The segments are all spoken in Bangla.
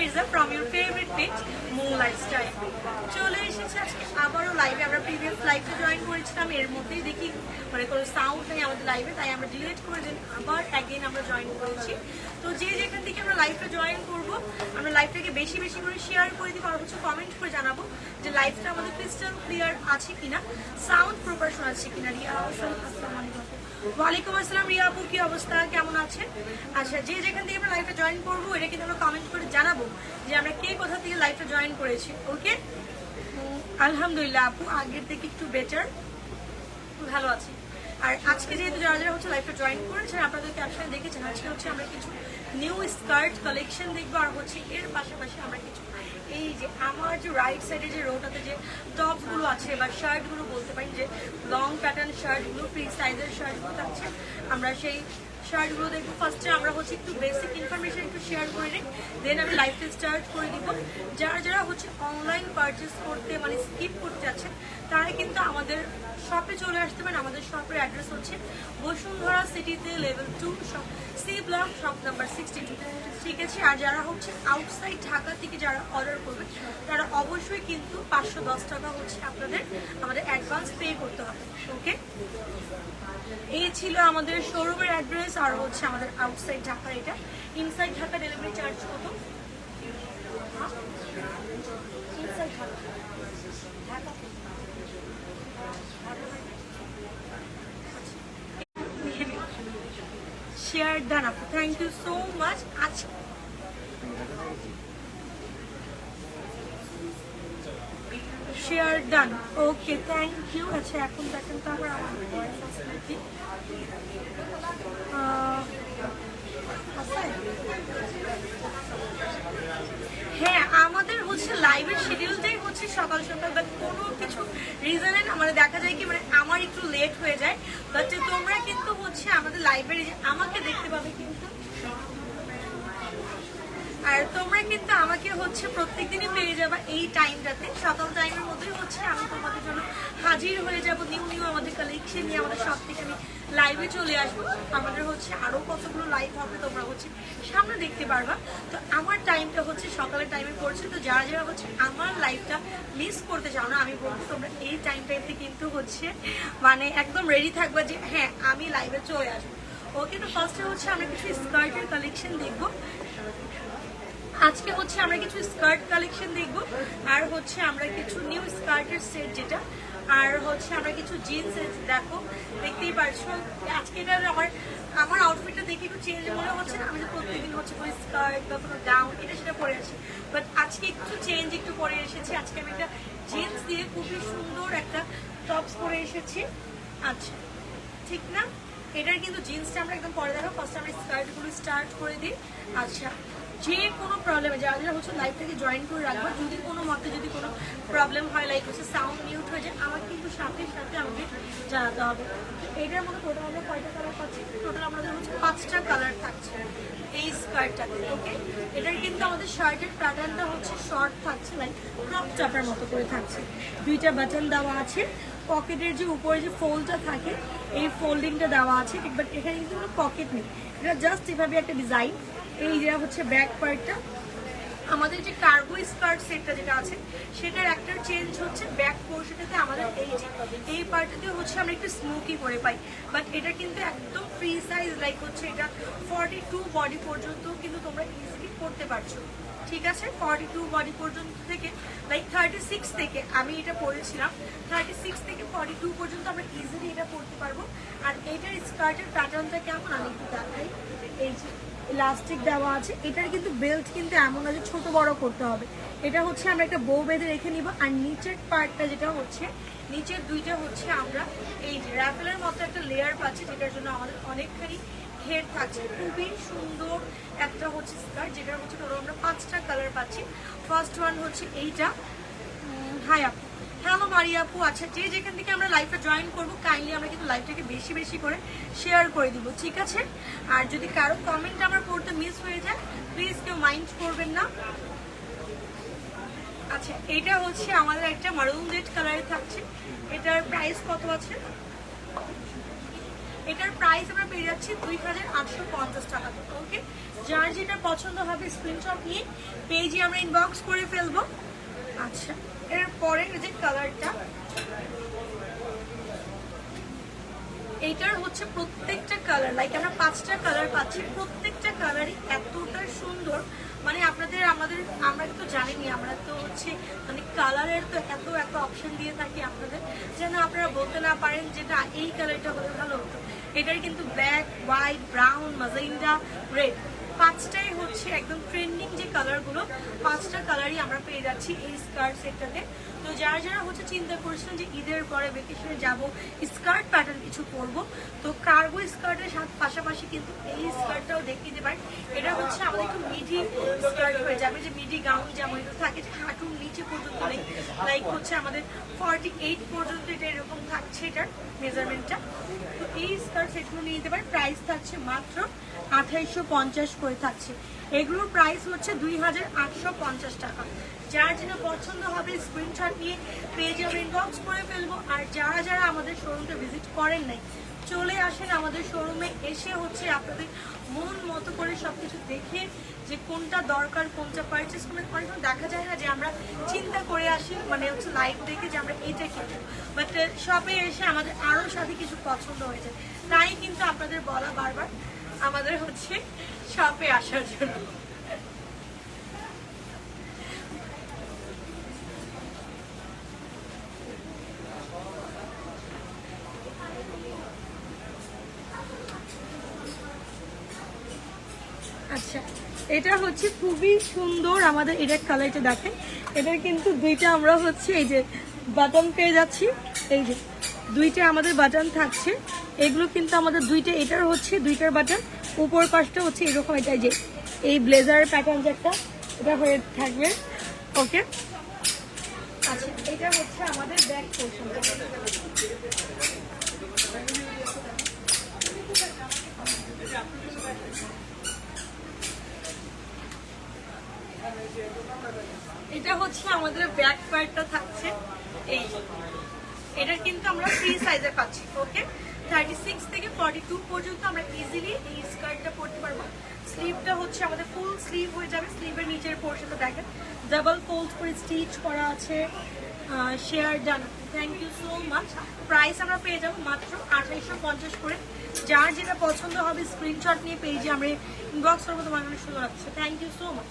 Mirza from your favourite page মু লাইফস্টাইল চলে এসেছে আজকে আবারও লাইভে আমরা প্রিভিয়াস লাইভে জয়েন করেছিলাম, এর মধ্যেই দেখি মানে কোনো সাউন্ড নেই আমাদের লাইভে তাই আমরা ডিলিট করে দিন। আবার অ্যাগেন আমরা জয়েন করেছি। তো যে যেখান থেকে আমরা লাইভটা জয়েন করব, আমরা লাইভটাকে বেশি বেশি করে শেয়ার করে দিই হচ্ছে কমেন্ট করে জানাব যে লাইভটা আমাদের ক্রিস্টাল ক্লিয়ার আছে কিনা সাউন্ড প্রপার শোনাচ্ছে কিনা। রিয়া আসসালামু আলাইকুম। ওয়ালাইকুম আসসালাম, রিয়া আপু, কি অবস্থা? কেমন আছেন? আচ্ছা যে যেখান থেকে আমরা লাইভটা জয়েন করব, এটা কিন্তু আমরা কমেন্ট করে জানাব যে আমরা কে কোথা থেকে লাইভটা জয়েন করেছি ওকে আলহামদুলিল্লাহ আপু, আগের থেকে একটু বেটার ভালো আছি। আর আজকে যেহেতু যারা যারা হচ্ছে লাইফটা জয়েন করেছেন, আপনাদের ক্যাপশনে দেখেছেন, আজকে হচ্ছে আমরা কিছু নিউ স্কার্ট কালেকশন দেখব, আর হচ্ছে এর পাশাপাশি আমরা কিছু এই যে আমার যে রাইট সাইডে যে রোটাতে যে টপগুলো আছে, বা শার্টগুলো বলতে পারি, যে লং প্যাটার্ন শার্টগুলো, ফ্রি সাইজের শার্টগুলো থাকছে। আমরা সেই শার্টগুলো দেখব। ফার্স্টে আমরা হচ্ছে একটু বেসিক ইনফরমেশন একটু শেয়ার করে নিই দেন আমি লাইফে স্টার্ট করে দিব। যারা যারা হচ্ছে অনলাইন পারচেস করতে মানে স্কিপ করতে যাচ্ছেন, তারা কিন্তু আমাদের শপে চলে আসতে পারেন। আমাদের শপের অ্যাড্রেস হচ্ছে বসুন্ধরা সিটিতে level two shop C block shop number sixty two ঠিক আছে? আর যারা হচ্ছে আউটসাইড ঢাকা থেকে যারা অর্ডার করবে তারা অবশ্যই কিন্তু পাঁচশো দশ টাকা হচ্ছে আপনাদের আমাদের অ্যাডভান্স পে করতে হবে। ওকে এই ছিল আমাদের শোরুমের অ্যাড্রেস আর হচ্ছে আমাদের আউটসাইড ঢাকার এটা। ইনসাইড ঢাকা ডেলিভারি চার্জ কত inside Dhaka Dhaka share done আপু থ্যাংক ইউ সো মাচ আচ্ছা share done okay thank you আচ্ছা এখন দেখেন তো আমার আছে? হ্যাঁ আমাদের হচ্ছে লাইভের শিডিউলটাই হচ্ছে সকাল সকাল বাট কোনো কিছু রিজনে না মানে দেখা যায় কি মানে আমার একটু লেট হয়ে যায় বাট তোমরা কিন্তু হচ্ছে আমাদের লাইব্রেরি আমাকে দেখতে পাবে কিন্তু আর তোমরা কিন্তু আমাকে হচ্ছে প্রত্যেকদিনই পেয়ে যাবে এই টাইমটাতে সকাল টাইমের মধ্যেই হচ্ছে আমি তোমাদের জন্য হাজির হয়ে যাব নিউ নিউ আমাদের কালেকশন নিয়ে, আমাদের সব থেকে আমি লাইভে চলে আসব। আমাদের হচ্ছে আরও কতগুলো লাইভ হবে তোমরা হচ্ছে সামনে দেখতে পারবা। তো আমার টাইমটা হচ্ছে সকালের টাইমে পড়ছে। তো যারা যারা হচ্ছে আমার লাইভটা মিস করতে চাও না, আমি বলব তোমরা এই টাইমটাতে কিন্তু হচ্ছে মানে একদম রেডি থাকবা যে হ্যাঁ আমি লাইভে চলে আসব। ওকে তো ফার্স্টে হচ্ছে আমরা কিছু স্কার্টের কালেকশন দেখব। আজকে হচ্ছে আমরা কিছু স্কার্ট কালেকশন দেখব, আর হচ্ছে আমরা কিছু নিউ স্কার্টের সেট যেটা, আর হচ্ছে আমরা কিছু জিন্স দেখো, দেখতেই পারছ। আজকে এটা আমার আমার আউটফিটটা দেখে একটু চেঞ্জ মনে হচ্ছে না, আমি যে প্রত্যেকদিন হচ্ছে কোনো স্কার্ট বা কোনো ডাউন এটা সেটা পরে আছি বাট আজকে একটু চেঞ্জ একটু পরে এসেছি। আজকে আমি একটা জিন্স দিয়ে খুবই সুন্দর একটা টপস পরে এসেছি। আচ্ছা ঠিক না? এটার কিন্তু জিন্সটা আমরা একদম পরে দেখো ফার্স্ট আমরা স্কার্টগুলো স্টার্ট করে দিই। আচ্ছা। যে কোনো প্রবলেমে যারা যারা হচ্ছে লাইভটাকে জয়েন করে রাখব, যদি কোনো মতে যদি কোনো প্রবলেম হয় লাইক হচ্ছে সাউন্ড মিউট হয়ে যায়, আমার কিন্তু সাথে সাথে আমাকে জানাতে হবে। এটার মধ্যে টোটাল আমরা কয়টা কালার পাচ্ছি? টোটাল আমাদের হচ্ছে পাঁচটা কালার থাকছে এই স্কার্টটাতে ওকে এটার কিন্তু আমাদের শার্টের প্যাটার্নটা হচ্ছে শর্ট থাকছে লাইক ক্রপ টপের মতো করে থাকছে। দুইটা বাটন দেওয়া আছে, পকেটের যে উপরে যে ফোল্ডটা থাকে, এই ফোল্ডিংটা দেওয়া আছে বাট এখানে কিন্তু কোনো পকেট নেই। এটা জাস্ট এভাবে একটা ডিজাইন এই যে হচ্ছে ব্যাক পার্টটা আমাদের যে কার্গো স্কার্ট সেটটা যেটা আছে, সেটার একটা চেঞ্জ হচ্ছে ব্যাক পোর্শনটাতে আমাদের এই যে, এই পার্টটাতে হচ্ছে আমরা একটু স্মোকি করে পাই। বাট এটা কিন্তু একদম ফ্রি সাইজ লাইক হচ্ছে এটা ফর্টি টু বডি পর্যন্ত কিন্তু তোমরা ইজিলি করতে পারছ। ঠিক আছে? ফর্টি টু বডি পর্যন্ত থেকে লাইক থার্টি সিক্স থেকে, আমি এটা পরেছিলাম থার্টি সিক্স থেকে ফর্টি টু পর্যন্ত আমরা ইজিলি এটা পরতে পারব। আর এটার স্কার্টের প্যাটার্নটা কেমন? আমি একটু দেখাই। এই যে ইলাস্টিক দেওয়া আছে, এটার কিন্তু বেল্ট কিন্তু এমন আছে ছোট বড় করতে হবে। এটা হচ্ছে আমরা একটা বউ বেঁধে রেখে নিব, আর নিচের পার্টটা যেটা হচ্ছে, নিচের দুইটা হচ্ছে আমরা এই যে র্যাফেলের মতো একটা লেয়ার পাচ্ছি, যেটার জন্য আমাদের অনেকখানি ঘের থাকছে। খুবই সুন্দর একটা হচ্ছে স্কার্ট যেটার হচ্ছে ধরো আমরা পাঁচটা কালার পাচ্ছি। ফার্স্ট ওয়ান হচ্ছে এইটা হাই আপু হ্যালো মারি আপু আচ্ছা যে যেখান থেকে আমরা লাইভটা জয়েন করব কাইন্ডলি আমরা কিন্তু লাইভটাকে বেশি বেশি করে শেয়ার করে দিব, ঠিক আছে? আর যদি কারও কমেন্ট আমার পড়তে মিস হয়ে যায় প্লিজ কেউ মাইন্ড করবেন না। আচ্ছা এটা হচ্ছে আমাদের একটা মারুন রেড কালারে থাকছে। এটার প্রাইস কত আছে? এটার প্রাইস আমরা পেয়ে যাচ্ছি দুই হাজার আটশো পঞ্চাশ টাকা। ওকে? যার যেটা পছন্দ হবে স্ক্রিনশট নিয়ে পেজে আমরা ইনবক্স করে ফেলব। আচ্ছা। এরপরে এই যে কালারটা, এইটার হচ্ছে প্রত্যেকটা কালার লাইক আমরা পাঁচটা কালার পাচ্ছি, প্রত্যেকটা কালারই এতটা সুন্দর। মানে আপনাদের, আমাদের, আমরা তো জানিনি, আমরা তো হচ্ছে মানে কালারের তো এত এত অপশন দিয়ে থাকি আপনাদের। যেন আপনারা বলতে না পারেন যেটা এই কালারটা হলে ভালো হতো। এটার কিন্তু black white brown magenta red পাঁচটাই হচ্ছে একদম ট্রেন্ডিং যে কালারগুলো পাঁচটা কালারই আমরা পেয়ে যাচ্ছি এই স্কার্ট সেটটাতে তো যারা যারা হচ্ছে চিন্তা করছেন যে ঈদের পরে ভেকেশনে যাব স্কার্ট প্যাটার্ন কিছু পরব, তো কার্গো স্কার্টের সাথে পাশাপাশি কিন্তু এই স্কার্টটাও দেখিয়ে দিতে পারেন। এটা হচ্ছে আমাদের একটু মিডি স্কার্ট হয়ে যাবে, যে মিডি গাউন যেমন থাকে, যে হাঁটুর নিচে পর্যন্ত লাইক হচ্ছে আমাদের ফর্টি এইট পর্যন্ত এটা এরকম থাকছে এটার মেজারমেন্টটা তো এই স্কার্ট সেটগুলো নিয়ে নিতে পারেন প্রাইস থাকছে মাত্র আঠাইশশো পঞ্চাশ করে থাকছে। এগুলোর প্রাইস হচ্ছে দুই হাজার আটশো পঞ্চাশ টাকা। যার যেটা পছন্দ হবে স্ক্রিনশট নিয়ে পেজে আমরা ইনবক্স করে ফেলব। আর যারা যারা আমাদের শোরুমটা ভিজিট করেন নাই, চলে আসেন আমাদের শোরুমে এসে হচ্ছে আপনাদের মন মতো করে সব কিছু দেখে যে কোনটা দরকার, কোনটা পারচেস করবেন। অনেক দেখা যায় না যে আমরা চিন্তা করে আসি মানে হচ্ছে লাইভ দেখে যে আমরা এটা কিনবো। বাট শপে এসে আমাদের আরও সাথে কিছু পছন্দ হয়ে যায়। তাই কিন্তু আপনাদের বলা বারবার আমাদের হচ্ছে শপে আসার জন্য। আচ্ছা এটা হচ্ছে খুবই সুন্দর আমাদের এটার কালারটা দেখেন। এটার কিন্তু দুইটা আমরা হচ্ছে এই যে বাটন পেয়ে যাচ্ছি। এই যে দুইটা আমাদের বাটন থাকছে। এগুলো কিন্তু আমাদের দুইটা, এটার হচ্ছে দুইটার বাটন উপর পাশটা হচ্ছে এরকম এটা যে, এই ব্লেজারের প্যাটার্ন যে একটা, এটা হয়ে থাকবে। ওকে আচ্ছা এটা হচ্ছে আমাদের ব্যাক এটা হচ্ছে আমাদের ব্যাক পার্টটা থাকছে। এই এটা কিন্তু আমরা ফ্রি সাইজে পাচ্ছি ওকে থার্টি সিক্স থেকে ফর্টি টু পর্যন্ত আমরা ইজিলি এই স্কার্টটা পরতে পারব। স্লিভটা হচ্ছে আমাদের ফুল স্লিভ হয়ে যাবে স্লিভের নিচের পোর্শনটা দেখেন। ডাবল ফোল্ড করে স্টিচ করা আছে। Share done thank you so much price আমরা পেয়ে যাব মাত্র আঠাইশশো পঞ্চাশ করে। যার যেটা পছন্দ হবে স্ক্রিনশট নিয়ে পেয়েছি আমরা ইনবক্স করব, তোমার অনেক সুন্দর লাগছে। থ্যাংক ইউ সো মাচ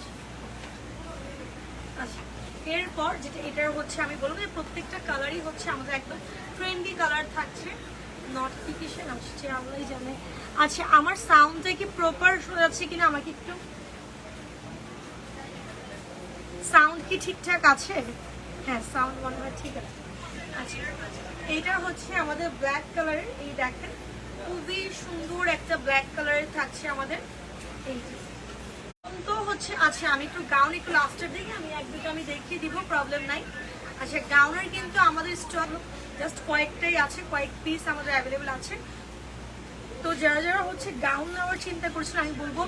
আচ্ছা এরপর যেটা, এটার হচ্ছে আমি বলব যে প্রত্যেকটা কালারই হচ্ছে আমাদের একদম ট্রেন্ডি কালার থাকছে। নোটিফিকেশন আসছে আমরাই জানে। আচ্ছা আমার সাউন্ডটা কি প্রপার শোনা যাচ্ছে কিনা আমাকে একটু? সাউন্ড কি ঠিকঠাক আছে? হ্যাঁ সাউন্ড মনে হয় ঠিক আছে। আচ্ছা এইটা হচ্ছে আমাদের ব্ল্যাক কালারের এই দেখেন, খুবই সুন্দর একটা ব্ল্যাক কালারের থাকছে আমাদের। এই তো হচ্ছে আচ্ছা আমি একটু গাউন একটু লাস্টের দিকে আমি এক দুটো আমি দেখিয়ে দিব প্রবলেম নাই। আচ্ছা গাউনের কিন্তু আমাদের স্টক জাস্ট কয়েকটাই আছে, কয়েক পিস আমাদের অ্যাভেলেবেল আছে। তো যারা যারা হচ্ছে গাউন নেওয়ার চিন্তা করছেন, আমি বলব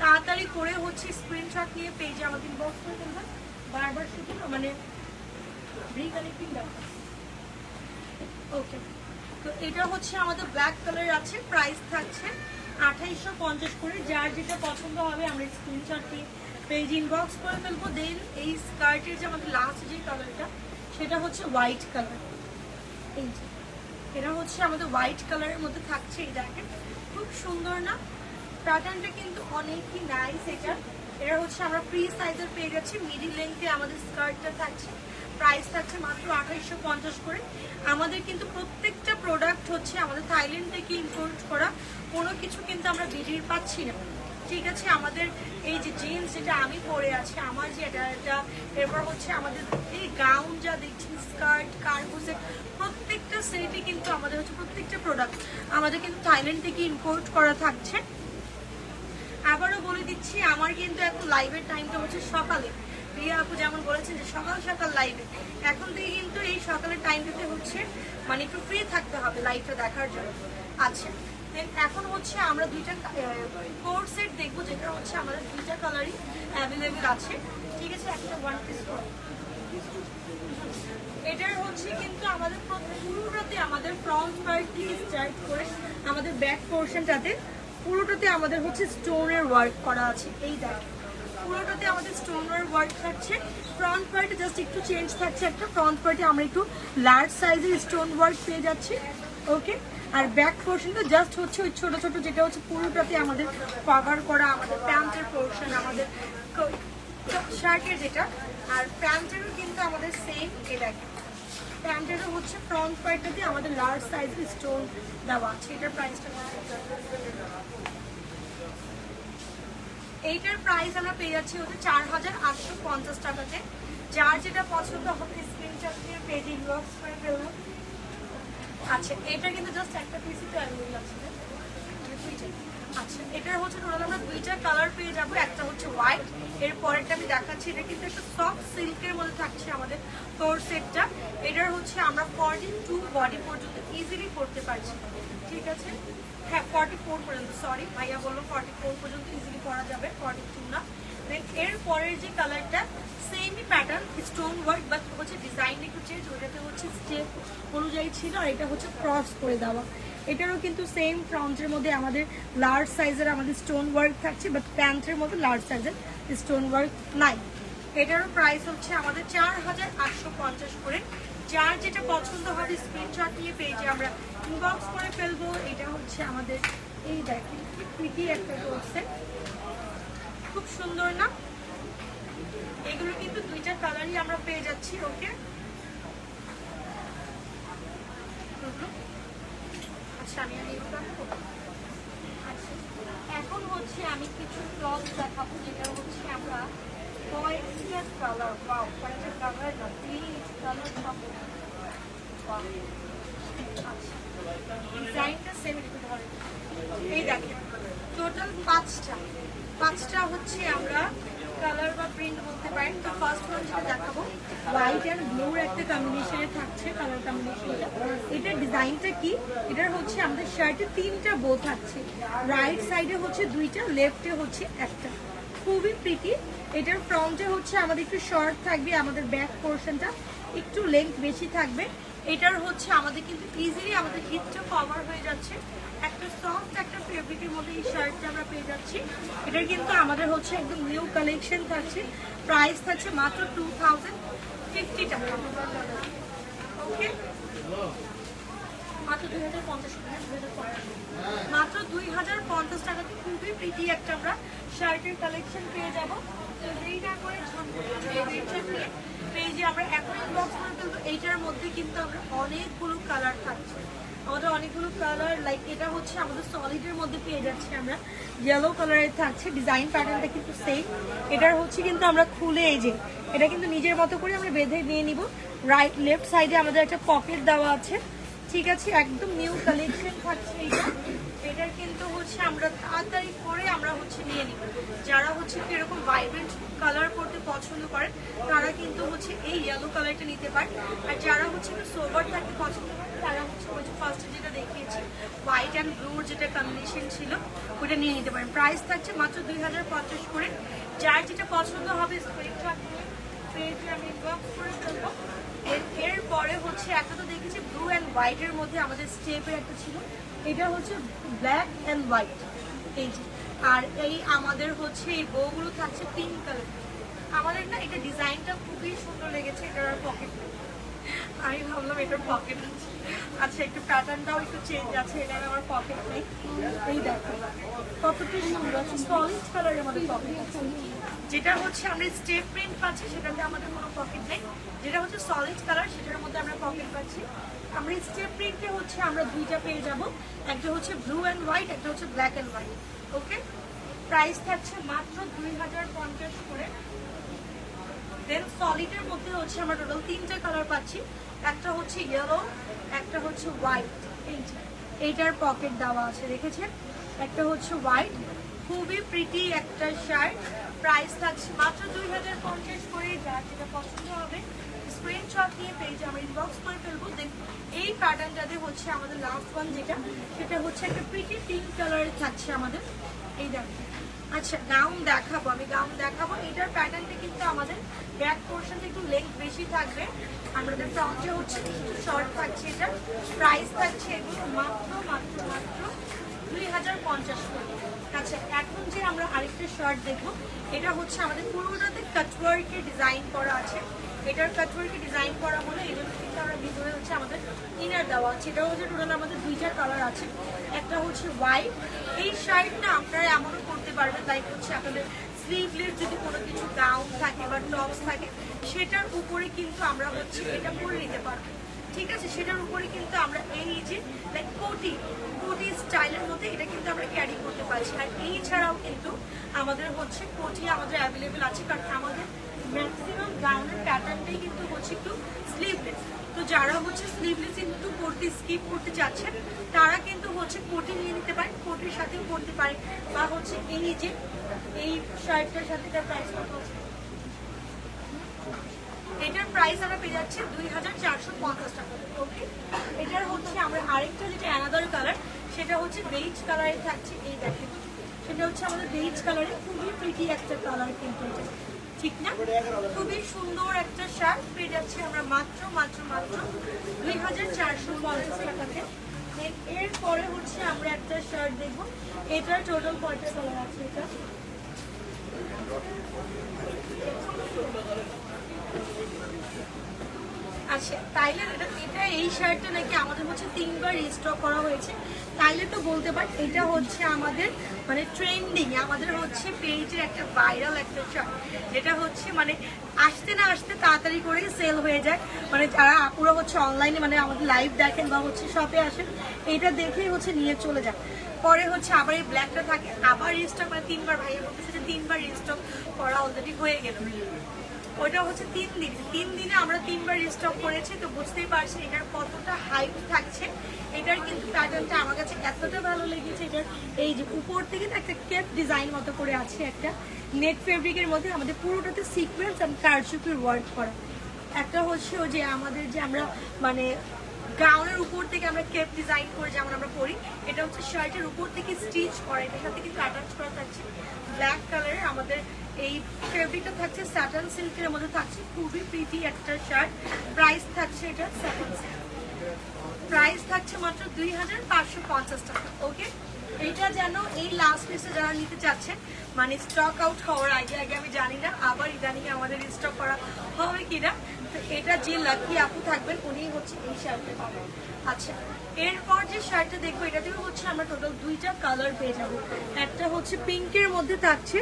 তাড়াতাড়ি করে হচ্ছে স্ক্রিনশট নিয়ে পেজে আমাদের ইনবক্স করে দেবেন বারবার শুধু মানে রিকানেক্টিং দরকার ওকে তো এটা হচ্ছে আমাদের ব্ল্যাক কালার আছে প্রাইস থাকছে আঠাইশশো পঞ্চাশ করে। যার যেটা পছন্দ হবে, আমরা স্ক্রিনশট নিয়ে পেজ ইনবক্স করে ফেলব। দেন এই স্কার্টের যে আমাদের লাস্ট যে কালারটা সেটা হচ্ছে হোয়াইট কালার এই এটা হচ্ছে আমাদের হোয়াইট কালারের মধ্যে থাকছে এই দেখেন। খুব সুন্দর না? প্যাটার্নটা কিন্তু অনেকই নাইস এটা। এটা হচ্ছে আমরা ফ্রি সাইজের পেয়ে যাচ্ছি। মিডিল লেন্থে আমাদের স্কার্টটা থাকছে। প্রাইস থাকছে মাত্র আঠাইশশো পঞ্চাশ করে। আমাদের কিন্তু প্রত্যেকটা প্রোডাক্ট হচ্ছে আমাদের থাইল্যান্ড থেকে ইম্পোর্ট করা। কোনো কিছু কিন্তু আমরা বিডির পাচ্ছি না। ঠিক আছে, আমাদের এই যে জিন্স যেটা আমি পরে আছি, আমার যে এটা এটা এরপর হচ্ছে আমাদের এই গাউন যা দেখছি স্কার্ট কার্গো প্রত্যেকটা সেটই কিন্তু আমাদের হচ্ছে প্রত্যেকটা প্রোডাক্ট আমাদের কিন্তু থাইল্যান্ড থেকে ইম্পোর্ট করা থাকছে। আবারও বলে দিচ্ছি, আমার কিন্তু এখন লাইভের টাইমটা হচ্ছে সকালে। প্রিয়া আপু যেমন বলেছেন যে সকাল সকাল লাইভে এখন থেকে কিন্তু এই সকালের টাইমটাতে হচ্ছে মানে একটু ফ্রি থাকতে হবে লাইভটা দেখার জন্য। আচ্ছা Then এখন হচ্ছে আমরা দুইটা কোর সেট দেখব, যেটা হচ্ছে আমাদের দুইটা কালারই অ্যাভেলেবেল আছে। ঠিক আছে? একটা ওয়ান পিস এটার হচ্ছে কিন্তু আমাদের পুরোটাতে আমাদের ফ্রন্ট পার্ট থেকে স্টার্ট করে আমাদের ব্যাক পোর্শনটাতে পুরোটাতে আমাদের হচ্ছে স্টোনের ওয়ার্ক করা আছে। এই দেখ, পুরোটাতে আমাদের স্টোনের ওয়ার্ক থাকছে। ফ্রন্ট পার্টে জাস্ট একটু চেঞ্জ থাকছে একটা ফ্রন্ট পার্টে আমরা একটু লার্জ সাইজের স্টোন ওয়ার্ক পেয়ে যাচ্ছি। ওকে আর ব্যাক পোর্শনটা জাস্ট হচ্ছে ওই ছোট ছোট যেটা হচ্ছে পুরোটাতে আমাদের কভার করা, আমাদের প্যান্টের পোর্শন আমাদের শার্টের যেটা। আর প্যান্টেরও কিন্তু আমাদের সেম এ দেখে প্যান্টেরও হচ্ছে ফ্রন্ট পার্টটাতে আমাদের লার্জ সাইজের স্টোন দেওয়া আছে। এটার প্রাইসটা এইটার প্রাইস আমরা পেয়ে যাচ্ছি হচ্ছে চার হাজার আটশো পঞ্চাশ টাকাতে। যার যেটা পছন্দ হবে স্ক্রিনশট দিয়ে পেজ ইনবক্স করে ফেলব আচ্ছা এটা কিন্তু জাস্ট একটা পিসই তো আছে। দুইটা। আচ্ছা এটার হচ্ছে টোটাল আমরা দুইটা কালার পেয়ে যাব, একটা হচ্ছে হোয়াইট এর পরেরটা আমি দেখাচ্ছি। এটা কিন্তু একটা সফট সিল্কের মধ্যে থাকছে আমাদের তোর সেটটা এটার হচ্ছে আমরা ফর্টি টু বডি পর্যন্ত ইজিলি করতে পারছি। ঠিক আছে? হ্যাঁ ফর্টি ফোর পর্যন্ত সরি ভাইয়া বলল ফর্টি ফোর পর্যন্ত ইজিলি করা যাবে ফর্টি টু না। দেন এর পরের যে কালারটা সেমই প্যাটার্ন স্টোন ওয়ার্ক বাট হচ্ছে ডিজাইন একটু চেঞ্জ ওইটাতে হচ্ছে স্টেপ অনুযায়ী ছিল, আর এটা হচ্ছে ক্রস করে দেওয়া। এটারও কিন্তু সেম ফ্রন্টের মধ্যে আমাদের লার্জ সাইজের আমাদের স্টোন ওয়ার্ক থাকছে বাট প্যান্টের মধ্যে লার্জ সাইজের স্টোন ওয়ার্ক নাই। এটারও প্রাইস হচ্ছে আমাদের চার হাজার আটশো পঞ্চাশ করে। যার যেটা পছন্দ হবে স্ক্রিনশট নিয়ে পেজে আমরা ইনবক্স করে ফেলব। এটা হচ্ছে আমাদের, এই দেখেন কি একটা করছে খুব সুন্দর না? এগুলো কিন্তু দুইটা কালারই আমরা পেয়ে যাচ্ছি ওকে আচ্ছা আচ্ছা, এখন হচ্ছে আমি কিছু ক্লথ দেখাবো যেটা হচ্ছে আমরা কালার কয়েকটা কালার না কালার সেম একটু ধরেন। এই দেখেন টোটাল পাঁচটা। পাঁচটা হচ্ছে আমরা কালার বা প্রিন্ট বলতে পারেন তো ফার্স্ট ওয়ান যেটা দেখাবো হোয়াইট অ্যান্ড ব্লুর একটা কম্বিনেশনে থাকছে কালার কম্বিনেশনটা এটার ডিজাইনটা কি? এটার হচ্ছে আমাদের শার্টে তিনটা বো থাকছে। রাইট সাইডে হচ্ছে দুইটা লেফটে হচ্ছে একটা। খুবই প্রিটি এটার ফ্রন্টে হচ্ছে আমাদের একটু শর্ট থাকবে, আমাদের ব্যাক পোর্শনটা একটু লেন্থ বেশি থাকবে। এটার হচ্ছে আমাদের কিন্তু ইজিলি আমাদের হিপটা কভার হয়ে যাচ্ছে। একটা সফট একটা ফেব্রিকের মধ্যে এই শার্টটা আমরা পেয়ে যাচ্ছি। এটার কিন্তু আমাদের হচ্ছে একদম নিউ কালেকশন থাকছে। প্রাইস থাকছে মাত্র টু থাউজেন্ড ফিফটি টাকা। ওকে মাত্র দুই হাজার পঞ্চাশ মাত্র দুই হাজার পঞ্চাশ টাকাতে খুবই প্রিটি একটা আমরা শার্টের কালেকশন পেয়ে যাব। তো দেরি না করে পেজে আমরা এখন এইটার মধ্যে কিন্তু আমরা অনেকগুলো কালার থাকছে। আমাদের অনেকগুলো কালার লাইক এটা হচ্ছে আমাদের সলিডের মধ্যে পেয়ে যাচ্ছি আমরা। ইয়েলো কালারের থাকছে ডিজাইন প্যাটার্নটা কিন্তু সেম এটার হচ্ছে কিন্তু আমরা খুলে এই যে, এটা কিন্তু নিজের মতো করে আমরা বেঁধে নিয়ে নিব। রাইট লেফট সাইডে আমাদের একটা পকেট দেওয়া আছে। ঠিক আছে, একদম নিউ কালেকশন থাকছে এটা। এটার কিন্তু হচ্ছে আমরা তাড়াতাড়ি করে আমরা হচ্ছে নিয়ে নিব। যারা হচ্ছে এরকম ভাইব্রেন্ট কালার করতে পছন্দ করেন তারা কিন্তু হচ্ছে এই ইয়েলো কালারটা নিতে পারেন আর যারা হচ্ছে সোবার থাকতে পছন্দ করেন তারা হচ্ছে ওই যে ফার্স্টে যেটা দেখিয়েছি হোয়াইট অ্যান্ড ব্লুর যেটা কম্বিনেশন ছিল, ওইটা নিয়ে নিতে পারেন। প্রাইস থাকছে মাত্র দুই হাজার পঞ্চাশ করে। যার যেটা পছন্দ হবে স্ক্রিনশট আমি করে এরপরে হচ্ছে একটা তো দেখেছি ব্লু অ্যান্ড হোয়াইটের মধ্যে আমাদের স্টেপের একটা ছিল। এটা হচ্ছে ব্ল্যাক অ্যান্ড হোয়াইট এই আর এই আমাদের হচ্ছে এই বউগুলো থাকছে পিঙ্ক কালার আমাদের না এটা ডিজাইনটা খুবই সুন্দর লেগেছে এটার পকেট আমি ভাবলাম এটার পকেট আছে। আচ্ছা একটু প্যাটার্নটাও একটু চেঞ্জ আছে এটার আমার পকেট নেই। এই দেখো, কতটা সুন্দর সলিড কালারের আমাদের পকেট আছে। যেটা হচ্ছে আমরা স্টেপ প্রিন্ট পাচ্ছি, সেটাতে আমাদের কোনো পকেট নেই। যেটা হচ্ছে সলিড কালার সেটার মধ্যে আমরা পকেট পাচ্ছি। আমরা স্টেপ প্রিন্টে হচ্ছে আমরা দুইটা পেয়ে যাব। একটা হচ্ছে ব্লু অ্যান্ড হোয়াইট একটা হচ্ছে black and white okay price থাকছে মাত্র দুই হাজার পঞ্চাশ করে। দেন সলিডের মধ্যে হচ্ছে আমরা টোটাল তিনটা কালার পাচ্ছি। একটা হচ্ছে ইয়েলো একটা হচ্ছে হোয়াইট এইটা। এইটার পকেট দেওয়া আছে, দেখেছেন? একটা হচ্ছে হোয়াইট খুবই প্রিটি একটা শার্ট প্রাইস থাকছে মাত্র দুই হাজার পঞ্চাশ করে, যার যেটা পছন্দ হবে। স্ক্রিনশট নিয়ে পেজে আমরা ইনবক্স করে ফেলব। এই প্যাটার্নটাতে হচ্ছে আমাদের লাস্ট ওয়ান যেটা, সেটা হচ্ছে একটা প্রিটি পিঙ্ক কালারের থাকছে আমাদের। এই দেখো আচ্ছা গাউন দেখাবো, আমি গাউন দেখাবো। এটার প্যাটার্নটা কিন্তু আমাদের ব্যাক পোর্শনটা একটু লেন্থ বেশি থাকবে। আমাদের ফ্রন্টে হচ্ছে শর্ট থাকছে এটা। প্রাইস থাকছে এগুলো মাত্র মাত্র মাত্র দুই হাজার পঞ্চাশ করে আচ্ছা এখন যে আমরা আরেকটা শার্ট দেখব, এটা হচ্ছে আমাদের পুরোটাতে কাটওয়ার্কের ডিজাইন করা আছে। এটার কাটওয়ার্কে ডিজাইন করা হলে এই জন্য কিন্তু আমরা ভিতরে হচ্ছে আমাদের ইনার দেওয়া এটাও হচ্ছে টোটাল আমাদের দুইটা কালার আছে। একটা হচ্ছে হোয়াইট এই শার্টটা আপনারা এমনও করতে পারবেন লাইক হচ্ছে আপনাদের স্লিভলেস যদি কোনো কিছু গাউন থাকে বা টপস থাকে, সেটার উপরে কিন্তু আমরা হচ্ছে এটা পরে নিতে পারব। ঠিক আছে? সেটার উপরে কিন্তু আমরা এই যে লাইক কোটি কোটি স্টাইলের মধ্যে এটা কিন্তু আমরা ক্যারি করতে পারছি। আর এই ছাড়াও কিন্তু আমাদের হচ্ছে কোটি আমাদের অ্যাভেলেবেল আছে, কারণ আমাদের ম্যাক্সিমাম গাউনের প্যাটার্নটাই কিন্তু হচ্ছে একটু স্লিভলেস তো যারা হচ্ছে স্লিভলেস একটু করতে স্কিপ করতে চাচ্ছেন, তারা কিন্তু হচ্ছে কোটি নিয়ে নিতে পারেন। কোটির সাথেও করতে পারে বা হচ্ছে এই যে, এই শার্টটার সাথে তার প্রাইস কত এটার প্রাইস আমরা পেয়ে যাচ্ছি দুই হাজার চারশো পঞ্চাশ টাকা। ওকে এটার হচ্ছে আমরা আরেকটা যেটা অ্যানাদার কালার সেটা হচ্ছে বেইজ কালারে থাকছে। এই দেখেন। সেটা হচ্ছে আমাদের বেইজ কালারে খুবই প্রিটি একটা কালার কিন্তু। ঠিক না? খুবই সুন্দর একটা শার্ট পেয়ে যাচ্ছি আমরা মাত্র মাত্র মাত্র দুই হাজার চারশো পঞ্চাশ টাকাতে। এরপরে হচ্ছে আমরা একটা শার্ট দেখব। এটার টোটাল কয়টা কালার আছে এটা? আচ্ছা তাইলে এটা এটা এই শার্টটা নাকি আমাদের হচ্ছে তিনবার রিস্টক করা হয়েছে। তাইলে তো বলতে পারি, এটা হচ্ছে আমাদের মানে ট্রেন্ডিং আমাদের হচ্ছে পেজের একটা ভাইরাল একটা শার্ট যেটা হচ্ছে মানে আসতে না আসতে তাড়াতাড়ি করেই সেল হয়ে যায়। মানে যারা আপুরা হচ্ছে অনলাইনে মানে আমাদের লাইভ দেখেন বা হচ্ছে শপে আসেন, এটা দেখেই হচ্ছে নিয়ে চলে যান। পরে হচ্ছে আবার এই ব্ল্যাকটা থাকে, আবার রিস্টক মানে তিনবার ভাইয়া বলতেছে যে তিনবার রিস্টক করা অলরেডি হয়ে গেল। ওটা হচ্ছে তিন দিন। তিন দিনে আমরা তিনবার স্টক করেছি, তো বুঝতেই পারছি এটার কতটা হাইপ থাকছে। এটার কিন্তু প্যাটার্নটা আমার কাছে এতটা ভালো লেগেছে এটার এই যে উপর থেকে একটা কেপ ডিজাইন মতো করে আছে একটা নেট ফেব্রিকের মধ্যে, আমাদের পুরোটাতে সিকোয়েন্স অ্যান্ড কারচুপির ওয়ার্ক করা। একটা হচ্ছে যে আমাদের যে আমরা মানে গাউনের উপর থেকে আমরা কেপ ডিজাইন করে যেমন আমরা পরি, এটা হচ্ছে শার্টের উপর থেকে স্টিচ করা, এটার সাথে কিন্তু অ্যাটাচ করা থাকছে। ব্ল্যাক কালারের আমাদের এই ফেব্রিকটা থাকছে স্যাটান সিল্কের মধ্যে থাকছে, খুবই প্রিটি একটা শার্ট প্রাইস থাকছে এটা স্যাটান সিল্ক প্রাইস থাকছে মাত্র দুই হাজার পাঁচশো পঞ্চাশ টাকা ওকে এটা যেন এই লাস্ট পিসে যারা নিতে চাচ্ছেন মানে স্টক আউট হওয়ার আগে আগে আমি জানি না, আবার ইদানিং আমাদের স্টক করা হবে কিনা। তো এটা যে লাকি আপু থাকবেন, উনি হচ্ছে এই শার্টটা পাবেন। আচ্ছা এরপর যে শার্টটা দেখব এটাতেও হচ্ছে আমরা টোটাল দুইটা কালার পেয়ে যাব। একটা হচ্ছে পিঙ্কের মধ্যে থাকছে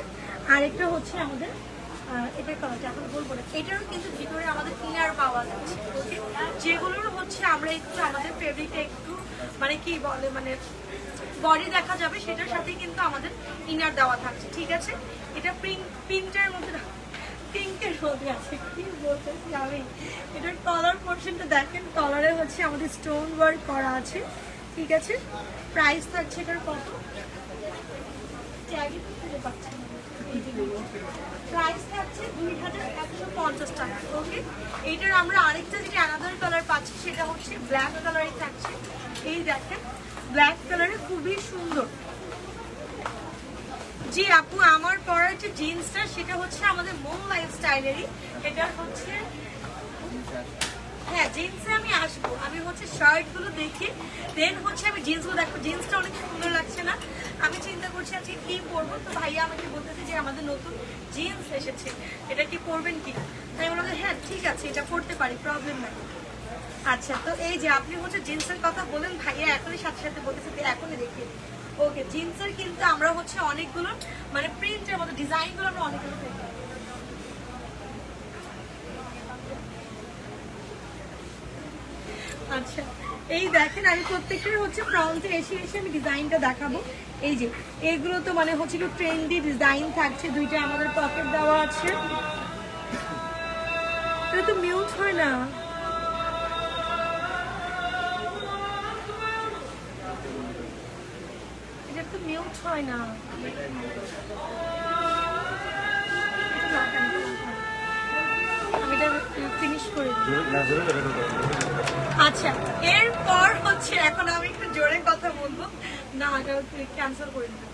আরেকটা হচ্ছে আমাদের এটার কালারটা এখন বলব না। এটারও কিন্তু ভিতরে আমাদের ইনার পাওয়া যাচ্ছে যেগুলোর হচ্ছে আমরা একটু আমাদের ফেব্রিকটা একটু মানে কি বলে মানে বডি দেখা যাবে, সেটার সাথে কিন্তু আমাদের ইনার দেওয়া থাকছে, ঠিক আছে? এটা পিঙ্ক পিঙ্কের মধ্যে পিঙ্কের মধ্যে আছে, কি বলতেছি আমি? এটার কলার পোর্শনটা দেখেন কলারে হচ্ছে আমাদের স্টোন ওয়ার্ক করা আছে, ঠিক আছে? প্রাইস থাকছে এটার কত তো খুঁজে পাচ্ছি না। এই যে প্রাইস থাকছে দুই হাজার একশো পঞ্চাশ টাকা ওকে এইটার আমরা আরেকটা যেটা অ্যানাদার কালার পাচ্ছি, সেটা হচ্ছে ব্ল্যাক কালারই থাকছে। এই দেখেন ব্ল্যাক কালারে খুবই সুন্দর। জি আপু, আমার পরার যে জিন্সটা সেটা হচ্ছে আমাদের মোম লাইফ স্টাইলেরই এটা হচ্ছে হ্যাঁ জিন্সে আমি আসব। আমি হচ্ছে শার্টগুলো দেখি দেন হচ্ছে আমি জিন্সগুলো দেখব। জিন্সটা অনেক সুন্দর লাগছে না। আমি চিন্তা করছি আজকে কি পরবো? তো ভাইয়া আমাকে বলতেছে যে আমাদের নতুন জিন্স এসেছে। এটা কি পরবেন কি তাই বললাম হ্যাঁ ঠিক আছে, এটা পরতে পারি প্রবলেম নাই। আচ্ছা তো এই যে আপনি হচ্ছে জিন্সের কথা বলেন ভাইয়া এখনই সাথে সাথে বলতেছে এখনই দেখিয়ে ওকে জিন্সের কিন্তু আমরা হচ্ছে অনেকগুলো মানে প্রিন্টের মতো ডিজাইনগুলো আমরা অনেকগুলো পেয়ে যাব। আচ্ছা এই দেখেন আমি প্রত্যেকটার হচ্ছে ফ্রন্টে এসে এসে আমি ডিজাইনটা দেখাবো। এই যে, এগুলো তো মানে হচ্ছে কি ট্রেন্ডি ডিজাইন থাকছে দুইটা আমাদের পকেট দেওয়া আছে। এটা তো মিউট হয় না। এটা তো মিউট হয় না। এটা ফিনিশ করে আচ্ছা এরপর হচ্ছে এখন আমি একটু জোরে কথা বলব। না এটা ক্যান্সেল করে দিতে